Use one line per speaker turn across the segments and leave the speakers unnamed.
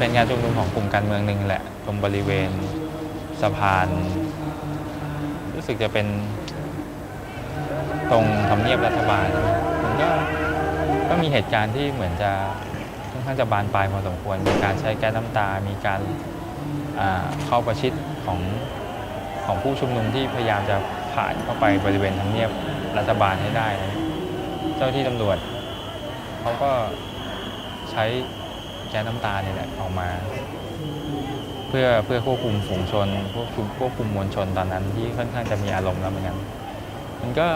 เป็นการชุมนุมของกลุ่มการเมืองหนึ่งแหละตรงบริเวณสะพาน รู้สึกจะเป็นตรงทำเนียบรัฐบาลมันก็ก็มีเหตุการณ์ที่เหมือนจะค่อนข้างจะบานปลายพอสมควร มีการใช้แก๊สน้ำตา มีการเข้าประชิดของของผู้ชุมนุมที่พยายามจะผ่านเข้าไปบริเวณทำเนียบรัฐบาลให้ได้นะเจ้าที่ตำรวจเขาก็ใช้ แก๊สน้ำตาเนี่ยแหละออกมา เพื่อเพื่อควบคุมฝูงชนควบคุมควบคุมมวลชนตอนนั้นที่ค่อนข้างจะมีอารมณ์แล้วเหมือนกันมันก็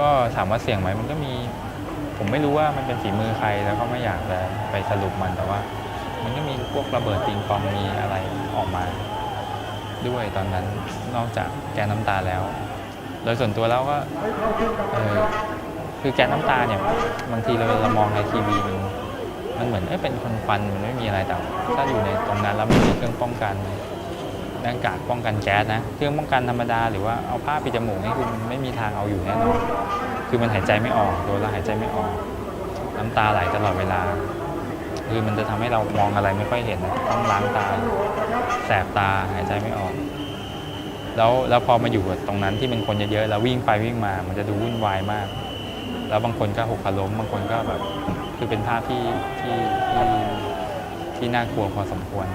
ก็ถามว่าเสี่ยงไหมมันก็มี ผมไม่รู้ว่ามันเป็นฝีมือใครแล้วก็ไม่อยากจะไปสรุปมันแต่ว่า มันก็มีพวกระเบิดปิงปองมีอะไรออกมา ด้วยตอนนั้นนอกจากแกนน้ำตาแล้ว โดยส่วนตัวแล้วก็คือแกนน้ำตาเนี่ยบางทีเราเรามองในทีวีมัน มันเหมือนเอ้เป็นควันควันมันไม่มีอะไรแต่ถ้าอยู่ในตรงนั้นแล้วไม่มีเครื่องป้องกันหน้ากากป้องกันแก๊สนะ เครื่องป้องกันธรรมดาหรือว่าเอาผ้าปิดจมูกนี่คือมันไม่มีทางเอาอยู่แน่นอนคือมันหายใจไม่ออกโดนแล้วหายใจไม่ออก น้ำตาไหลตลอดเวลา คือมันจะทำให้เรามองอะไรไม่ค่อยเห็นต้องล้างตา แสบตาหายใจไม่ออก แล้วแล้วพอมาอยู่ตรงนั้นที่เป็นคนเยอะๆแล้ววิ่งไปวิ่งมา มันจะดูวุ่นวายมาก แล้วบางคนก็หกขล้มบางคนก็แบบ คือเป็นภาพที่ที่ที่ที่น่ากลัวพอสมควร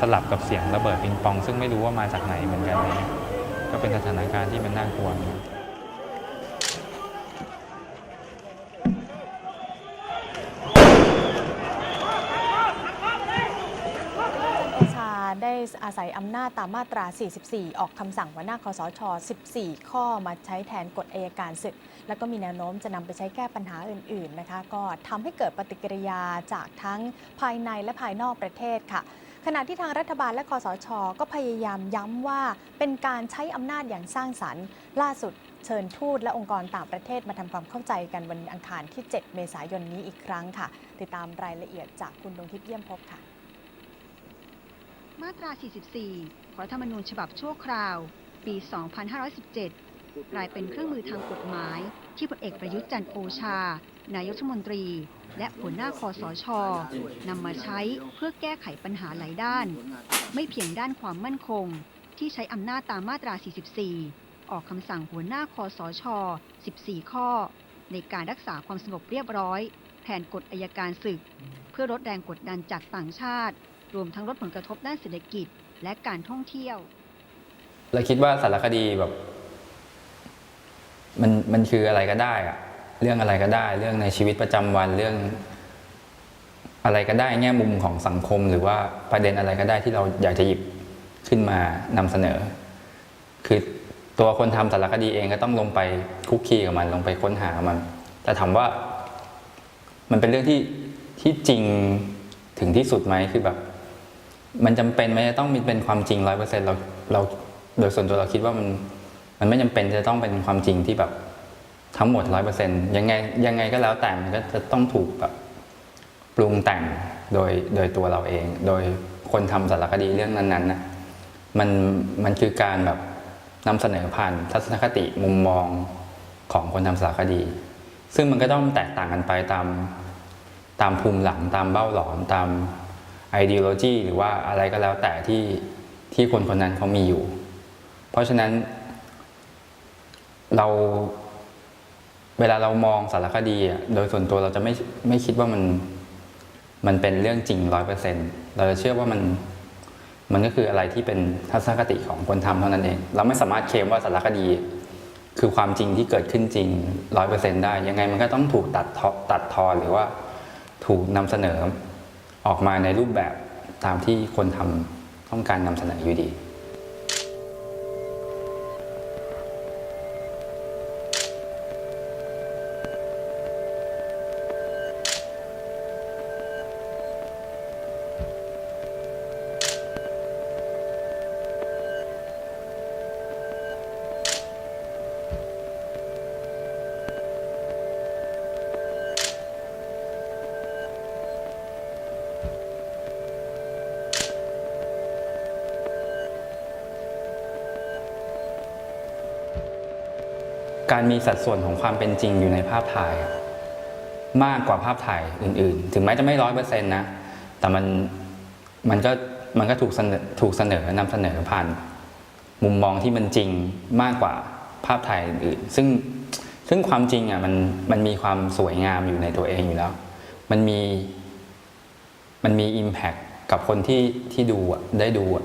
สลับกับเสียงระเบิดปิงปอง ซึ่งไม่รู้ว่ามาจากไหนเหมือนกันเลยก็เป็นสถานการณ์ที่มันน่ากลัว
ชาได้อาศัยอำนาจตามมาตรา 44 ออกคำสั่งหัวหน้าคอสช 14 ข้อมาใช้แทนกฎอัยการศึก แล้วก็มีแนวโน้มจะนำไปใช้แก้ปัญหาอื่นๆนะคะก็ทำให้เกิดปฏิกิริยาจากทั้งภายในและภายนอกประเทศค่ะขณะที่ทางรัฐบาลและคอสช ก็พยายามย้ำว่าเป็นการใช้อำนาจอย่างสร้างสรรค์ ล่าสุดเชิญทูตและองค์กรต่างประเทศมาทำความเข้าใจกันวันอังคารที่ 7 เมษายนนี้อีกครั้งค่ะ ติดตามรายละเอียดจากคุณดวงทิพย์เยี่ยมพบค่ะ
มาตรา 44 ของรัฐธรรมนูญฉบับชั่วคราว ปี 2517 กลายเป็นเครื่องมือทางกฎหมาย ที่พลเอกประยุทธ์จันทร์โอชา นายกรัฐมนตรี และหัวหน้าคอสชนำมาใช้เพื่อแก้ไขปัญหาหลายด้าน ไม่เพียงด้านความมั่นคง ที่ใช้อำนาจตามมาตรา 44 ออกคำสั่งหัวหน้าคอสช 14 ข้อ ในการรักษาความสงบเรียบร้อยแทนกฎอายการศึก เพื่อลดแรงกดดันจากต่างชาติ รวมทั้งลดผลกระทบด้านเศรษฐกิจและการท่องเที่ยว
เราคิดว่าสารคดีแบบ มันมันคืออะไรก็ได้อะเรื่องอะไรก็ได้ เรื่องในชีวิตประจำวันเรื่อง อะไรก็ได้แง่มุมของสังคม หรือว่าประเด็นอะไรก็ได้ที่เราอยากจะหยิบขึ้นมานำเสนอ คือตัวคนทำสารคดีเองก็ต้องลงไปคุกคีกับมันลงไปค้นหามัน แต่ถามว่า มันเป็นเรื่องที่ที่จริงถึงที่สุดไหมคือแบบ มันจำเป็นไหมต้องมีเป็นความจริงร้อยเปอร์เซ็นต์เราเราโดยส่วนตัวเราคิดว่ามัน มันไม่จำเป็นจะต้องเป็นความจริงที่แบบทั้งหมดร้อยเปอร์เซ็นต์ยังไงยังไงก็แล้วแต่มันก็จะต้องถูกแบบปรุงแต่งโดยโดยตัวเราเอง โดยคนทำสารคดีเรื่องนั้นๆนะมันมันคือการแบบนำเสนอผ่านทัศนคติมุมมองของคนทำสารคดี ซึ่งมันก็ต้องแตกต่างกันไปตามตามภูมิหลังตามเบ้าหลอมตาม ideology หรือว่าอะไรก็แล้วแต่ที่ที่คนคนนั้นเขามีอยู่ เพราะฉะนั้น เราเวลาเรามองสารคดีอะโดยส่วนตัวเราจะไม่ไม่คิดว่ามันมันเป็นเรื่องจริงร้อยเปอร์เซ็นเราจะเชื่อว่ามันมันก็คืออะไรที่เป็นทัศนคติของคนทำเท่านั้นเอง เราไม่สามารถเคลมว่าสารคดี คือความจริงที่เกิดขึ้นจริงร้อยเปอร์เซ็นได้ ยังไงมันก็ต้องถูกตัดทอตัดทอนหรือว่าถูกนำเสนอออกมาในรูปแบบตามที่คนทำต้องการนำเสนออยู่ดี การมีสัดส่วนของความเป็นจริงอยู่ในภาพถ่าย มากกว่าภาพถ่ายอื่น ๆ ถึงแม้จะไม่ร้อยเปอร์เซ็นต์นะ แต่มัน
มันก็มันก็ถูกเสนอถูกเสนอนำเสนอผ่านมุมมองที่มันจริงมากกว่าภาพถ่ายอื่นๆซึ่งซึ่งความจริงอะมันมันมีความสวยงามอยู่ในตัวเองอยู่แล้ว มันมีมันมี Impact กับคนที่ที่ดูอะได้ดูอะ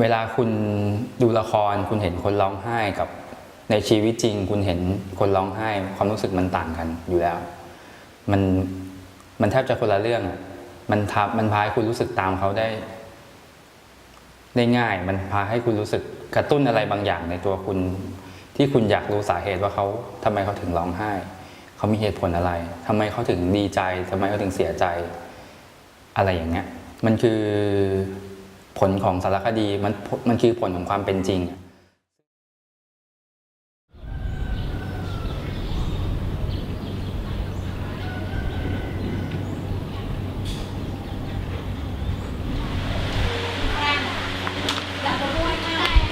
เวลาคุณดูละครคุณเห็นคนร้องไห้กับ ในชีวิตจริงคุณเห็นคนร้องไห้ความรู้สึกมันต่างกันอยู่แล้ว มันมันแทบจะคนละเรื่องอะมันทับมันพาให้คุณรู้สึกตามเขาได้ ได้ง่าย มันพาให้คุณรู้สึกกระตุ้นอะไรบางอย่างในตัวคุณ ที่คุณอยากรู้สาเหตุว่าเขาทำไมเขาถึงร้องไห้ เขามีเหตุผลอะไรทำไมเขาถึงดีใจทำไมเขาถึงเสียใจ อะไรอย่างเงี้ย มันคือผลของสารคดีมันมันคือผลของความเป็นจริง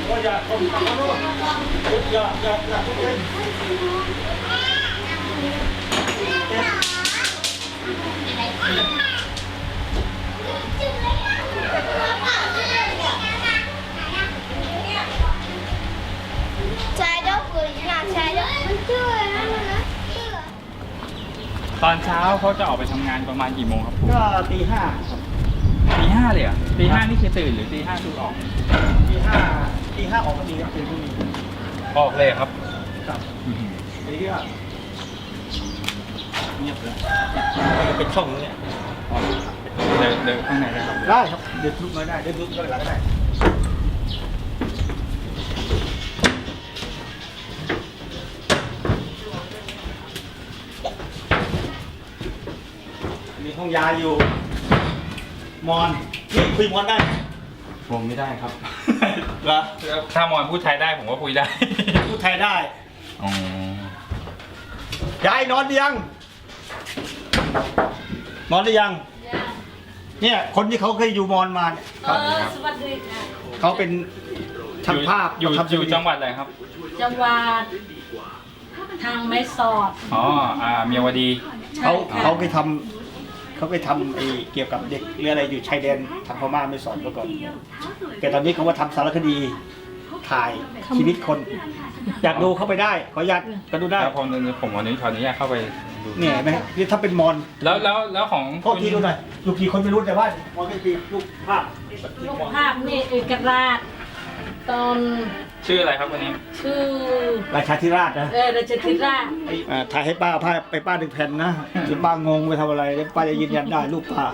อะไรนะมันนะชื่อ
ตอนเช้าเขาจะออกไปทำงานประมาณกี่โมงครับครู
ก็ตีห้าครับ
ตีห้าเลยเหรอะตีห้านี่คือตื่นหรือตีห้าคือออก
ตีห้า ตีห้าออกก็มีครับตีพรุ่งนี้
ออกเลยครับ
ครับตีก็เงียบเลยมันจะเป็นช่องนี้เนี่ย
เดินเดินข้างในนะครับ
ได้ครับ เดินลุกน้อยได้ เดินลุกน้อยหลังก็ได้มีห้องยาอยู่ มอน นี่คุยมอนได้ไหม
ผมไม่ได้ครับ
เหรอ
ถ้ามอนพูดไทยได้ผมก็คุยได้
พูดไทยได้
อ๋อ
ยายนอนหรือยัง นอนหรือยัง เนี่ยคนที่เขาเคยอยู่มอนมาเนี่ยเขา
สวัสดีค่ะ
เขาเป็นช่างภาพ
อยู่
ทำ
อยู่จังหวัดอะไรครับ
จังหวัดทางไม่สอด
อ๋อ อ่า เมียวดี
เขา
ใช่ค่ะ
เขาไปทำ เขาไปทำไอ้เกี่ยวกับเด็กหรืออะไรอยู่ชายแดนทางพม่าไม่สอนมาก่อน แต่ตอนนี้เขาว่าทำสารคดีถ่ายชีวิตคน อยากดูเข้าไปได้ ขออนุญาตก็ดูได้
แล้วผมผมวันนี้ขออนุญาตเข้าไปดู
เนี่ยเห็นไหมนี่ถ้าเป็นมอน
แล้วแล้วแล้วของ
โทษทีดูหน่อยลูกกี่คนไม่รู้แต่ว่ามอนก็คือลูกภาพ
ลูกภาพนี่เอกราชตอน
ชื่ออะไรครับวันนี้
ชื่อ
ราชาธิราชนะ
เออราชธิราช
อ่าถ่ายให้ป้าพาไปป้าดึงแผ่นนะเดี๋ยวป้างงไปทำอะไรเดี๋ยวป้าจะยืนยันได้รูปป้า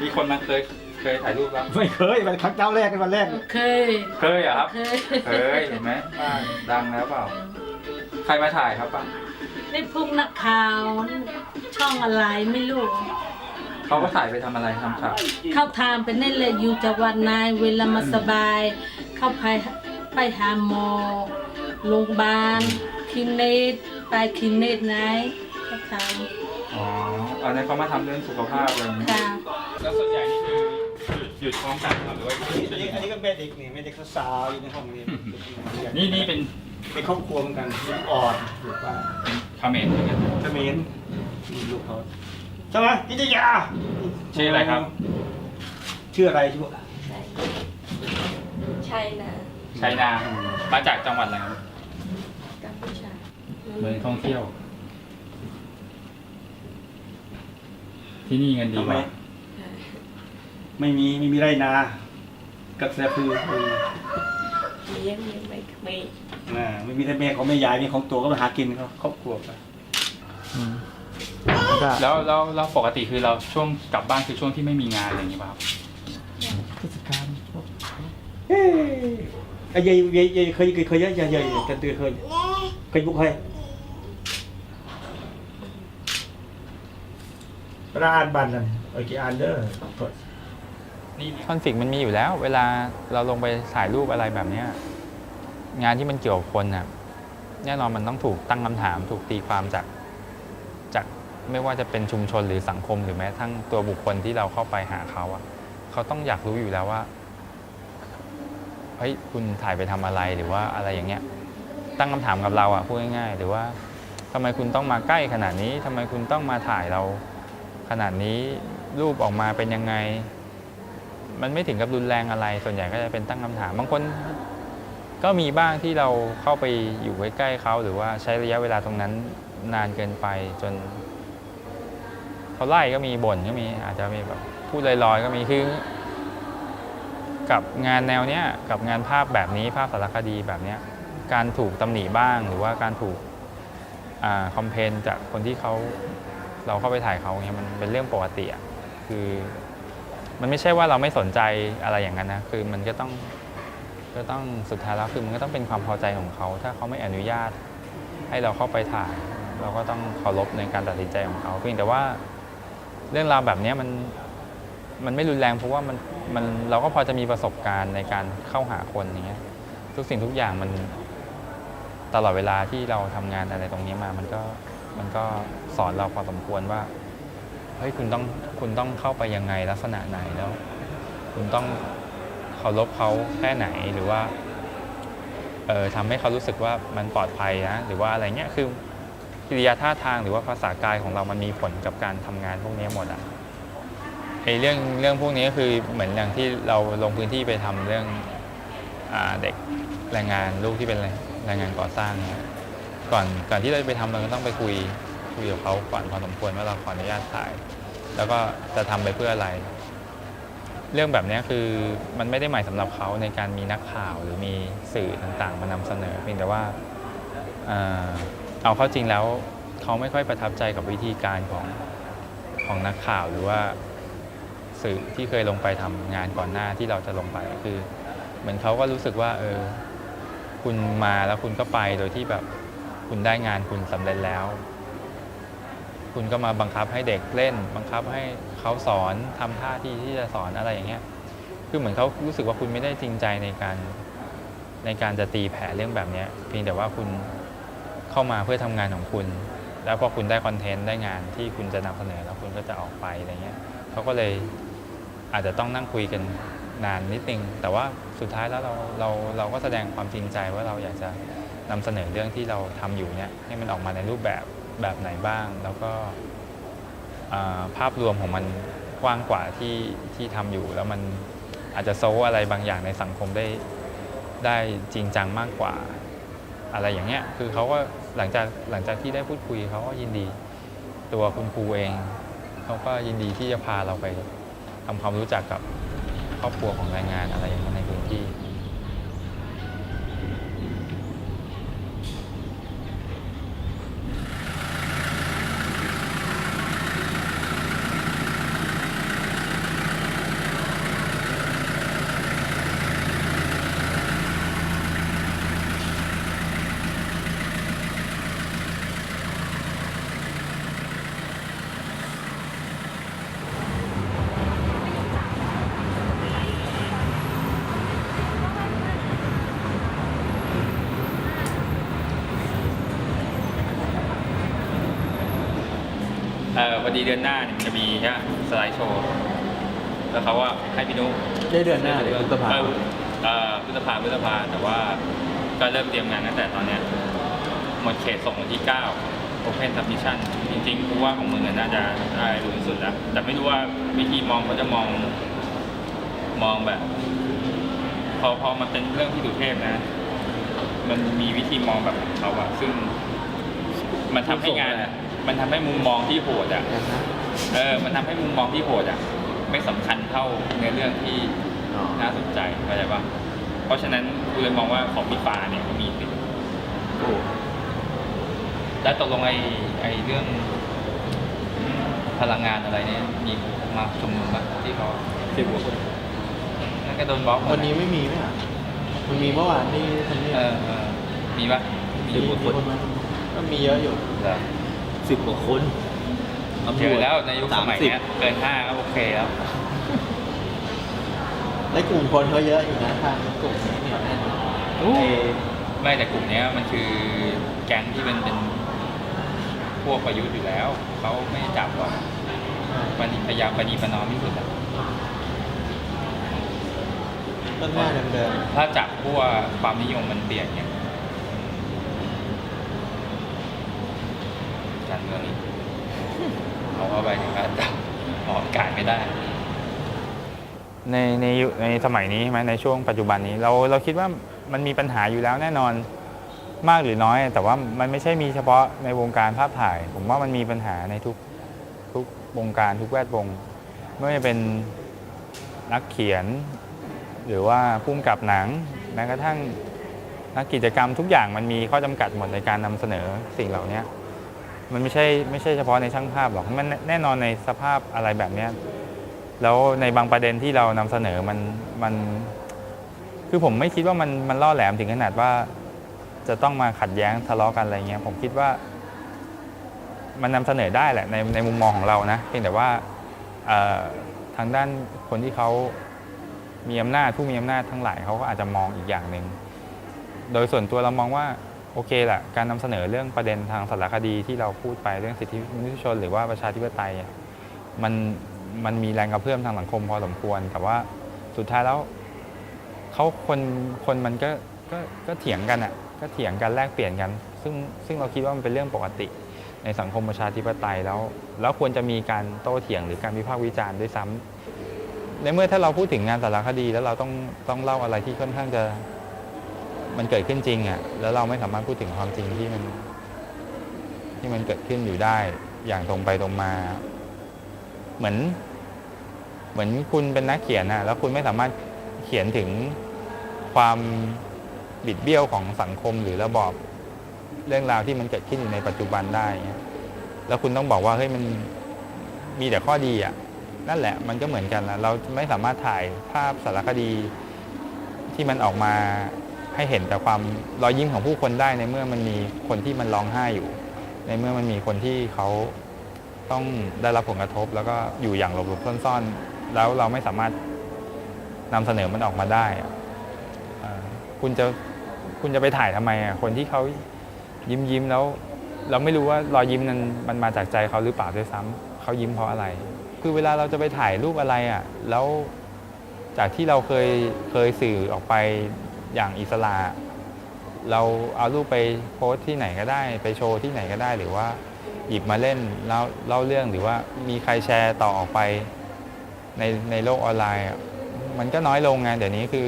มีคนมาเคยเคยถ่ายรูปแล้ว
ไม่เคยมันครั้งเจ้าแรกในวันแรก
เคย
เคยเหรอครับ
เคย
เคยเห็นไหมป้าดังแล้วเปล่า ใครมาถ่ายครับป้า
นี่พวกนักข่าวช่องอะไรไม่รู้
เขาก็ถ่ายไปทำอะไรทำข่าว
เข้าทางไปนั่นเลยอยู่จังหวัดนายเวลามาสบาย เข้าไป ไปหาหมอโรงพยาบาลคลินิกไปคลินิกไหนเข้าทาง
อ๋ออันนี้นเขามาทำเรื่องสุขภาพอะไรอย่างนี้
ค่ะ
แล้วส่วนใหญ่นี่คือหยุดหยุดพร้อมกันครับหรือว่า
อันนี้อันนี้ก็แม่เด็กนี่แม่เด็กสาวๆอยู่ในห้องนี้
นี่นี่เป็น
เป็นครอบครัวเหมือนกันลูกอ่อนลูกป้า
คาเขมนเหมือนกัน
เขมรนี่ลูกเขาใช่ไหมนิตยา
ชื่ออะไรครับ
ชื่ออะไรชื่อ
ใช่นะ
ชัยนา มาจากจังหวัดอะไรครับ
กัมพูชา
เมืองท่องเที่ยว ที่นี่เงินดี
ทำ
ก
ไม
ว่า
ไม่มีไม่มีไรนากับแซ่คือ
เลี้ยงยังไม่ไม่
อ่าไม่มีแต่แม่ของแม่ยายมีของตัวก็มาหากินเขาครอบครัวไป
แล้วแล้วแล้วปกติคือเราช่วงกลับบ้านคือช่วงที่ไม่มีงานอะไรอย่างนี้ป่ะครับ
เทศกาลเฮ้ยไอ้ ยายยายยายเคยเคยเคยยายยายยายกันตือเคยเคยบุกเคยร้านบ้านนั่นโอเคอ่านเด้อ
นี่นี่
คอนฟ lict มันมีอยู่แล้ว เวลาเราลงไปถ่ายรูปอะไรแบบเนี้ยงานที่มันเกี่ยวกับคนน่ะแน่นอนมันต้องถูกตั้งคำถาม ถูกตีความจากจากไม่ว่าจะเป็นชุมชนหรือสังคมหรือแม้กระทั้งตัวบุคคลที่เราเข้าไปหาเขาอะเขาต้องอยากรู้อยู่แล้วว่า เฮ้ยคุณถ่ายไปทำอะไรหรือว่าอะไรอย่างเงี้ยตั้งคำถามกับเราอะพูดง่ายๆ หรือว่าทำไมคุณต้องมาใกล้ขนาดนี้ทำไมคุณต้องมาถ่ายเราขนาดนี้รูปออกมาเป็นยังไง
มันไม่ถึงกับรุนแรงอะไร ส่วนใหญ่ก็จะเป็นตั้งคำถามบางคนก็มีบ้างที่เราเข้าไปอยู่ใกล้ๆเขาหรือว่าใช้ระยะเวลาตรงนั้นนานเกินไปจนเขาไล่ก็มีบ่นก็มีอาจจะมีแบบพูดลอยๆก็มีคือ กับงานแนวเนี้ยกับงานภาพแบบนี้ภาพสารคดีแบบเนี้ยการถูกตำหนิบ้างหรือว่าการถูกคอมเพนจากคนที่เขาเราเข้าไปถ่ายเขาเนี้ยมันเป็นเรื่องปกติอะคือมันไม่ใช่ว่าเราไม่สนใจอะไรอย่างนั้นนะคือมันก็ต้องก็ต้องสุดท้ายแล้วคือมันก็ต้องเป็นความพอใจของเขา ถ้าเขาไม่อนุญาตให้เราเข้าไปถ่าย เราก็ต้องเคารพในการตัดสินใจของเขาเพียงแต่ว่าเรื่องราวแบบเนี้ยมัน มันไม่รุนแรงเพราะว่ามันมันเราก็พอจะมีประสบการณ์ในการเข้าหาคนอย่างเงี้ยทุกสิ่งทุกอย่างมันตลอดเวลาที่เราทำงานอะไรตรงนี้มา มันก็มันก็สอนเราพอสมควรว่าเฮ้ยคุณต้องคุณต้องเข้าไปยังไงลักษณะไหนแล้ว คุณต้องเคารพเขาแค่ไหนหรือว่าเออทำให้เขารู้สึกว่ามันปลอดภัยนะหรือว่าอะไรเงี้ยคือกิริยาท่าทางหรือว่าภาษากายของเรามันมีผลกับการทำงานพวกนี้หมดอะ ไอ้เรื่องเรื่องพวกนี้ก็คือเหมือนอย่างที่เราลงพื้นที่ไปทำเรื่องอเด็กแรงงานลูกที่เป็นแรงงานก่อสร้างเนี่ยก่อนก่อนที่เราจะไปทำเราก็ต้องไปคุยคุยกับเขาก่อนพอสมควรว่าเราขออนุญาตถ่าย แล้วก็จะทำไปเพื่ออะไร เรื่องแบบนี้คือมันไม่ได้หมายสำหรับเขาในการมีนักข่าวหรือมีสื่อต่างๆ มานำเสนอเพียงแต่ว่าเอาเข้าจริงแล้วเขาไม่ค่อยประทับใจกับวิธีการของของนักข่าวหรือว่า สื่อที่เคยลงไปทำงานก่อนหน้าที่เราจะลงไปคือ เหมือนเขาก็รู้สึกว่า เออ คุณมาแล้วคุณก็ไปโดยที่แบบคุณได้งานคุณสำเร็จแล้ว คุณก็มาบังคับให้เด็กเล่น บังคับให้เขาสอนทำท่าที่ที่จะสอนอะไรอย่างเงี้ยคือเหมือนเขารู้สึกว่าคุณไม่ได้จริงใจในการในการจะตีแผ่เรื่องแบบเนี้ยเพียงแต่ว่าคุณเข้ามาเพื่อทำงานของคุณ แล้วพอคุณได้คอนเทนต์ได้งานที่คุณจะนำเสนอแล้วคุณก็จะออกไปอะไรเงี้ยเขาก็เลย อาจจะต้องนั่งคุยกันนานนิดนึง แต่ว่าสุดท้ายแล้วเราเราเราก็แสดงความจริงใจว่าเราอยากจะนำเสนอเรื่องที่เราทำอยู่เนี่ยให้มันออกมาในรูปแบบแบบไหนบ้าง แล้วก็ภาพรวมของมันกว้างกว่าที่ที่ทำอยู่ แล้วมันอาจจะโซอะไรบางอย่างในสังคมได้ได้จริงจังมากกว่า อะไรอย่างเงี้ยคือเขาก็หลังจากหลังจากที่ได้พูดคุยเขาก็ยินดีตัวคุณครูเองเขาก็ยินดีที่จะพาเราไป ทำความรู้จักกับครอบครัวของแรงงานอะไรอย่างเงี้ยในพื้นที่ เออพอดีเดือนหน้าเนี่ยมันจะมีแค่สไลด์โชว์ แล้วเขาว่าให้พี่นุ
ได้เดือนหน้าเลยพฤษภา
เออเอ่อพฤษภาพฤษภาแต่ว่าก็เริ่มเตรียมงานตั้งแต่ตอนเนี้ยหมดเขตส่งวันที่9 Open Submission จริงๆกูว่าของมึงอะน่าจะได้รู้ที่สุดแล้ว แต่ไม่รู้ว่าวิธีมองเขาจะมองมองแบบ พอพอมันเป็นเรื่องที่ดูเทพนะ มันมีวิธีมองแบบของเขาอะซึ่งมันทำให้งานอะ มันทำให้มุมมองที่โหดอะเออ มันทำให้มุมมองที่โหดอะไม่สำคัญเท่าเนื้อเรื่องที่
อ๋อ
น่าสนใจเข้าใจปะเพราะฉะนั้นกูเลยมองว่าของพี่ปาเนี่ยก็มีสิทธิ์
โอ้
แล้วตกลงไอ้ไอ้เรื่องพลังงานอะไรเนี่ยมีมาชุมนุมปะที่เขา
สิบกว่าคน
นั่นก็โดนบล็อกหมด
วันนี้ไม่มีไหมอะมันมีเมื่อวานที่ทำเนียบ
เออเออมีปะ
มีกว่าคนก็มีเยอะอยู่
เหรอ
สิบกว่าคนตำร
เจ
ว
อ
จ
แล้วในยุคสมัยเนี้ยเกินห้าก็โอเคแล้ว
และกลุ่มคนเขาเยอะอยู่นะทางกลุ่มนี้เนี่ยแน่น
อู้
เอ
ไม่แต่กลุ่มเนี้ยมันคือแก๊งที่เป็นเป็นพวกประยุทธ์อยู่แล้ว เขาไม่จับหรอกปฏิพยายามปณีประนอมที่สุดอะ
ต้นหน้าเดิม
ถ้าจับพวกความนิยมมันเปลี่ยนเนี่ย การเมืองนี้เขาเข้าไปถึงการจับออกอากาศไม่ได้ ในในยุคในสมัยนี้ใช่ไหมในช่วงปัจจุบันนี้เราเราคิดว่ามันมีปัญหาอยู่แล้วแน่นอนมากหรือน้อย แต่ว่ามันไม่ใช่มีเฉพาะในวงการภาพถ่าย ผมว่ามันมีปัญหาในทุกทุกวงการทุกแวดวงไม่ว่าจะเป็นนักเขียน หรือว่าผู้กำกับหนังแม้กระทั่งนักกิจกรรมทุกอย่างมันมีข้อจำกัดหมดในการนำเสนอสิ่งเหล่านี้ มันไม่ใช่ไม่ใช่เฉพาะในช่างภาพหรอกมันแน่นอนในสภาพอะไรแบบเนี้ยแล้วในบางประเด็นที่เรานำเสนอมันมันคือผมไม่คิดว่ามันมันล่อแหลมถึงขนาดว่า จะต้องมาขัดแย้งทะเลาะกันอะไรเงี้ยผมคิดว่า มันนำเสนอได้แหละในในมุมมองของเรานะเพียงแต่ว่าทางด้านคนที่เขามีอำนาจผู้มีอำนาจทั้งหลายเขาก็อาจจะมองอีกอย่างหนึ่งโดยส่วนตัวเรามองว่า โอเคแหละการนำเสนอเรื่องประเด็นทางสารคดีที่เราพูดไปเรื่องสิทธิมนุษยชน หรือว่าประชาธิปไตยมันมันมีแรงกระเพื่อมทางสังคมพอสมควร แต่ว่าสุดท้ายแล้วเขาคนคนมันก็ก็ก็เถียงกันอะก็เถียงกันแลกเปลี่ยนกัน ซึ่งซึ่งเราคิดว่ามันเป็นเรื่องปกติ ในสังคมประชาธิปไตยแล้ว แล้วควรจะมีการโต้เถียงหรือการวิพากษ์วิจารณ์ด้วยซ้ำในเมื่อถ้าเราพูดถึงงานสารคดีแล้วเราต้องต้องเล่าอะไรที่ค่อนข้างจะ มันเกิดขึ้นจริงอะ แล้วเราไม่สามารถพูดถึงความจริงที่มันที่มันเกิดขึ้นอยู่ได้อย่างตรงไปตรงมา เหมือน เหมือนคุณเป็นนักเขียนนะแล้วคุณไม่สามารถเขียนถึงความบิดเบี้ยวของสังคมหรือระบอบเรื่องราวที่มันเกิดขึ้นอยู่ในปัจจุบันได้ แล้วคุณต้องบอกว่าเฮ้ยมันมีแต่ข้อดีอะ นั่นแหละมันก็เหมือนกันนะเราไม่สามารถถ่ายภาพสารคดีที่มันออกมา ให้เห็นแต่ความรอยยิ้มของผู้คนได้ในเมื่อมันมีคนที่มันร้องไห้อยู่ ในเมื่อมันมีคนที่เขาต้องได้รับผลกระทบ แล้วก็อยู่อย่างหลบๆซ่อนๆ แล้วเราไม่สามารถนำเสนอมันออกมาได้คุณจะคุณจะไปถ่ายทำไมอะคนที่เขายิ้มยิ้มๆแล้ว เราไม่รู้ว่ารอยยิ้มนั้นมันมาจากใจเขาหรือเปล่าด้วยซ้ำเขายิ้มเพราะอะไร คือเวลาเราจะไปถ่ายรูปอะไรอะแล้วจากที่เราเคยเคยสื่อออกไป อย่างอิสระ เราเอารูปไปโพสที่ไหนก็ได้ ไปโชว์ที่ไหนก็ได้ หรือว่าหยิบมาเล่นแล้วเล่าเรื่องหรือว่ามีใครแชร์ต่อออกไปในในโลกออนไลน์ มันก็น้อยลงไงเดี๋ยวนี้คือ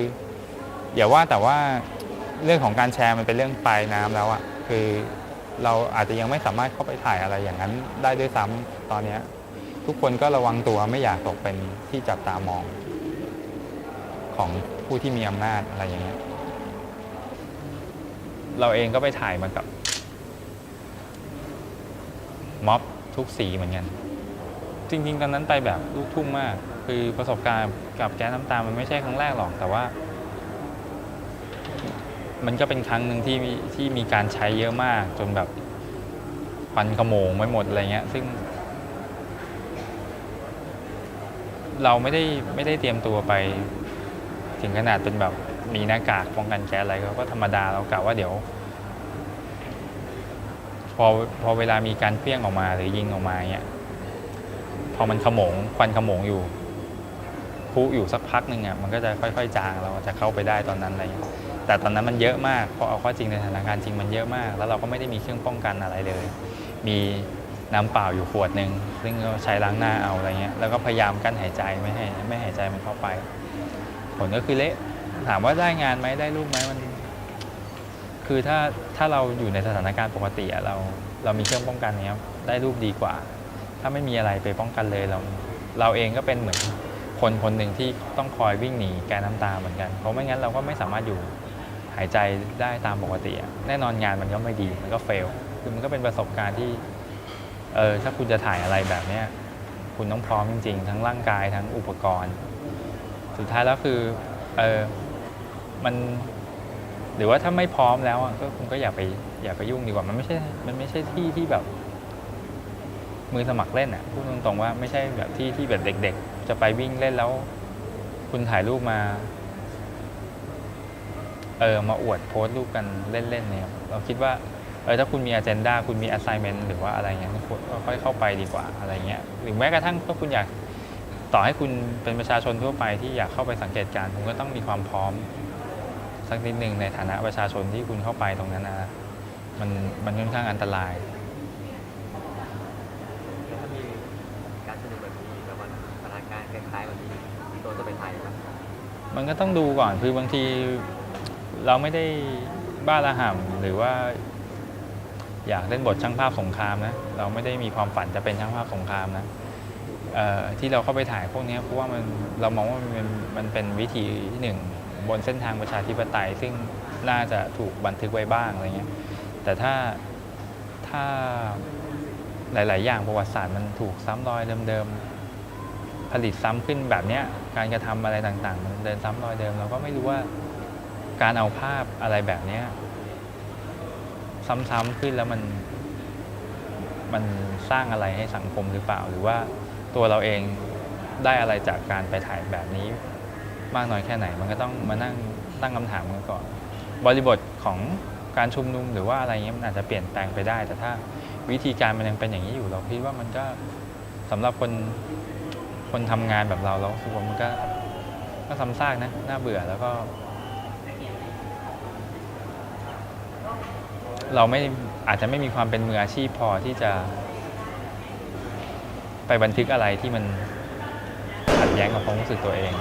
อย่าว่าแต่ว่าเรื่องของการแชร์มันเป็นเรื่องปลายน้ำแล้วอะคือเราอาจจะยังไม่สามารถเข้าไปถ่ายอะไรอย่างนั้นได้ด้วยซ้ำตอนเนี้ยทุกคนก็ระวังตัวไม่อยากตกเป็นที่จับตามอง ของผู้ที่มีอำนาจอะไรอย่างเงี้ย เราเองก็ไปถ่ายมากับม็อบทุกสีเหมือนกัน จริง ๆ ตอนนั้นไปแบบลูกทุ่งมาก คือประสบการณ์กับแก๊สน้ำตา มันไม่ใช่ครั้งแรกหรอก แต่ว่า มันก็เป็นครั้งหนึ่งที่มีที่มีการใช้เยอะมาก จนแบบควันขโมงไม่หมดอะไรเงี้ย ซึ่ง เราไม่ได้ไม่ได้เตรียมตัวไป ถึงขนาดเป็นแบบ มีหน้ากากป้องกันแก๊สอะไรเขาก็ธรรมดาเรากะว่าเดี๋ยว พอพอเวลามีการเพี้ยงออกมาหรือยิงออกมาเงี้ยพอมันขโมงควันขโมงอยู่พุอยู่สักพักหนึ่งอะมันก็จะค่อย ๆ จางเราจะเข้าไปได้ตอนนั้นอะไรเงี้ยแต่ตอนนั้นมันเยอะมากพอเอาข้อจริงในสถานการณ์จริงมันเยอะมาก แล้วเราก็ไม่ได้มีเครื่องป้องกันอะไรเลย มีน้ำเปล่าอยู่ขวดหนึ่งซึ่งก็ใช้ล้างหน้าเอาอะไรเงี้ยแล้วก็พยายามกั้นหายใจไม่ให้ไม่หายใจมันเข้าไป ผลก็คือเละ ถามว่าได้งานไหมได้รูปไหมมัน คือถ้าถ้าเราอยู่ในสถานการณ์ปกติเราเรามีเครื่องป้องกันเนี้ยได้รูปดีกว่า ถ้าไม่มีอะไรไปป้องกันเลยเรา เราเองก็เป็นเหมือนคนคนหนึ่งที่ต้องคอยวิ่งหนีแกนน้ำตาเหมือนกัน เพราะไม่งั้นเราก็ไม่สามารถอยู่หายใจได้ตามปกติแน่นอนงานมันก็ไม่ดีมันก็เฟลคือมันก็เป็นประสบการณ์ที่เออถ้าคุณจะถ่ายอะไรแบบเนี้ยคุณต้องพร้อมจริง ๆ ทั้งร่างกายทั้งอุปกรณ์ สุดท้ายแล้วคือเออ มันหรือว่าถ้าไม่พร้อมแล้วก็คุณก็อย่าไปอย่าไปยุ่งดีกว่ามันไม่ใช่มันไม่ใช่ที่ที่แบบ มือสมัครเล่นอะพูดตรงๆว่าไม่ใช่แบบที่ที่แบบเด็ก ๆ จะไปวิ่งเล่นแล้ว คุณถ่ายรูปมา เออมาอวดโพสต์รูปกันเล่นๆเนี่ยเราคิดว่าเออถ้าคุณมี agenda คุณมี assignment หรือว่าอะไรเงี้ยก็ค่อยเข้าไปดีกว่าอะไรเงี้ยหรือแม้กระทั่งถ้าคุณอยากต่อให้คุณเป็นประชาชนทั่วไปที่อยากเข้าไปสังเกตการคุณก็ต้องมีความพร้อม สักนิดหนึ่งในฐานะประชาชนที่คุณเข้าไปตรงนั้นนะมันมันค่อนข้างอันตราย
ถ้ามีการสนุกแบบนี้แบบว่าสถานการณ์คล้ายๆแบบนี้ตัวจะไปถ่ายครับ
มันก็ต้องดูก่อนคือบางทีเราไม่ได้บ้าระห่ำหรือว่า อยากเล่นบทช่างภาพสงครามนะเราไม่ได้มีความฝันจะเป็นช่างภาพสงครามนะเอ่อที่เราเข้าไปถ่ายพวกเนี้ยเพราะว่ามันเรามองว่ามันมันเป็นวิธีที่หนึ่ง บนเส้นทางประชาธิปไตย ซึ่งน่าจะถูกบันทึกไว้บ้างอะไรเงี้ยแต่ถ้าถ้าหลาย ๆ อย่างประวัติศาสตร์มันถูกซ้ำรอยเดิมๆผลิตซ้ำขึ้นแบบเนี้ยการกระทำอะไรต่าง ๆ มันเดินซ้ำรอยเดิม เราก็ไม่รู้ว่าการเอาภาพอะไรแบบเนี้ยซ้ำๆขึ้นแล้วมันมันสร้างอะไรให้สังคมหรือเปล่า หรือว่าตัวเราเองได้อะไรจากการไปถ่ายแบบนี้ มากน้อยแค่ไหน มันก็ต้องมานั่งตั้งคำถามกันก่อน บริบทของการชุมนุมหรือว่าอะไรเงี้ยมันอาจจะเปลี่ยนแปลงไปได้ แต่ถ้าวิธีการมันยังเป็นอย่างนี้อยู่เราคิดว่ามันก็สำหรับคนคนทำงานแบบเราเราคิดว่ามันก็ก็ซ้ำซากนะน่าเบื่อแล้วก็ เราไม่อาจจะไม่มีความเป็นมืออาชีพพอที่จะ ไปบันทึกอะไรที่มันขัดแย้งกับความรู้สึกตัวเอง